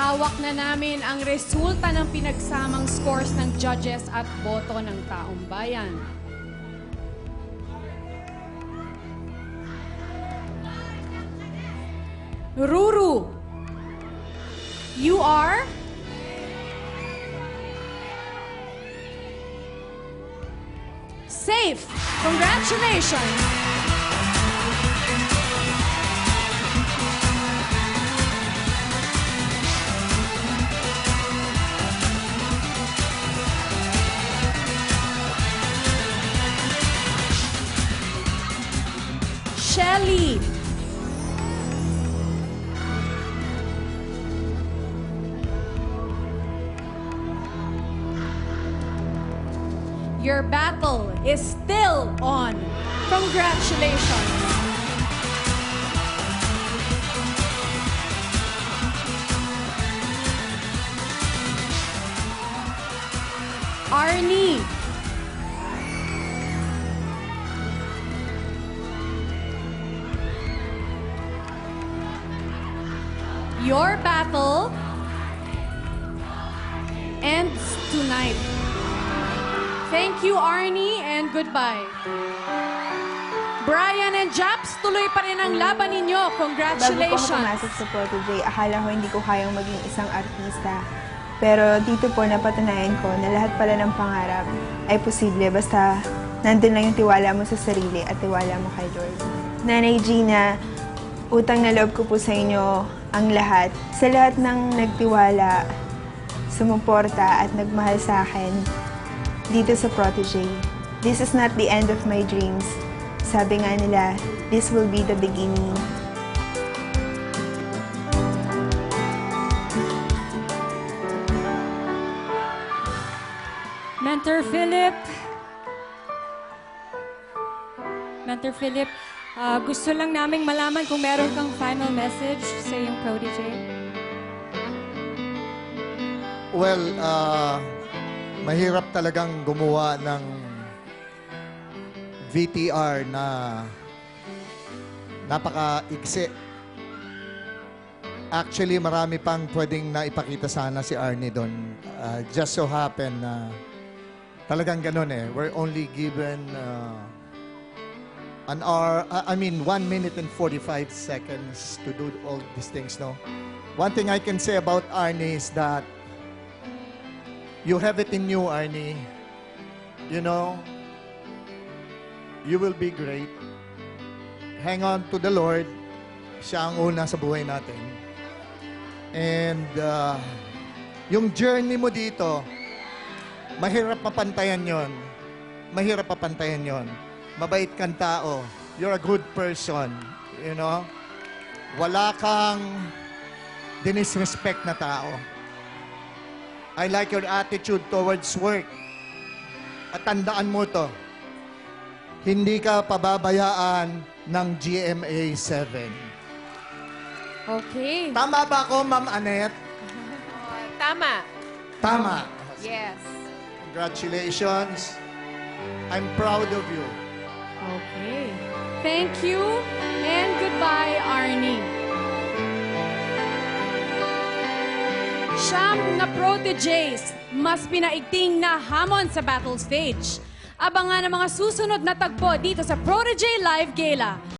Hawak na namin ang resulta ng pinagsamang scores ng judges at boto ng taong bayan. Ruru, you are safe. Congratulations. Shelly. Your battle is still on. Congratulations. Arnie. Your battle ends tonight. Thank you, Arnie, and goodbye. Brian and Japs, tuloy pa rin ang laban ninyo. Bago po ako Congratulations. pumasok sa Protege, akala ko hindi ko kayang maging isang artista. Pero dito po napatunayan ko na lahat pala ng pangarap ay posible basta nandun lang yung tiwala mo sa sarili at tiwala mo kay Lord. Nanay Gina, utang na loob ko po sa inyo ang lahat. Sa lahat ng nagtiwala, sumuporta at nagmahal sa akin dito sa Protege. This is not the end of my dreams. Sabi nga nila, this will be the beginning. Mentor Philip. Mentor Philip, ah, gusto lang naming malaman kung meron kang final message sa iyong protege. Well, ah, mahirap talagang gumawa ng VTR na napaka-iksi. Actually, marami pang pwedeng naipakita sana si Arnie doon. Ah, just so happen na talagang ganun eh. We're only given ah, an hour, I I mean, 1 minute and 45 seconds to do all these things, no? One thing I can say about Arnie is that You have it in you, Arnie. You know, you will be great. Hang on to the Lord. Siya ang una sa buhay natin. And uh, yung journey mo dito, mahirap mapantayan yon. Mahirap mapantayan yon. Mabait kang tao. You're a good person. You know? Wala kang dinisrespect na tao. I like your attitude towards work. At tandaan mo to, hindi ka pababayaan ng GMA 7. Okay. Tama ba ako, Ma'am Annette? Tama. Tama. Yes. Congratulations. I'm proud of you. Okay. Thank you and goodbye, Arnie. Siyam na proteges mas pinaigting na hamon sa battle stage. Abangan ang mga susunod na tagpo dito sa Protege Live Gala.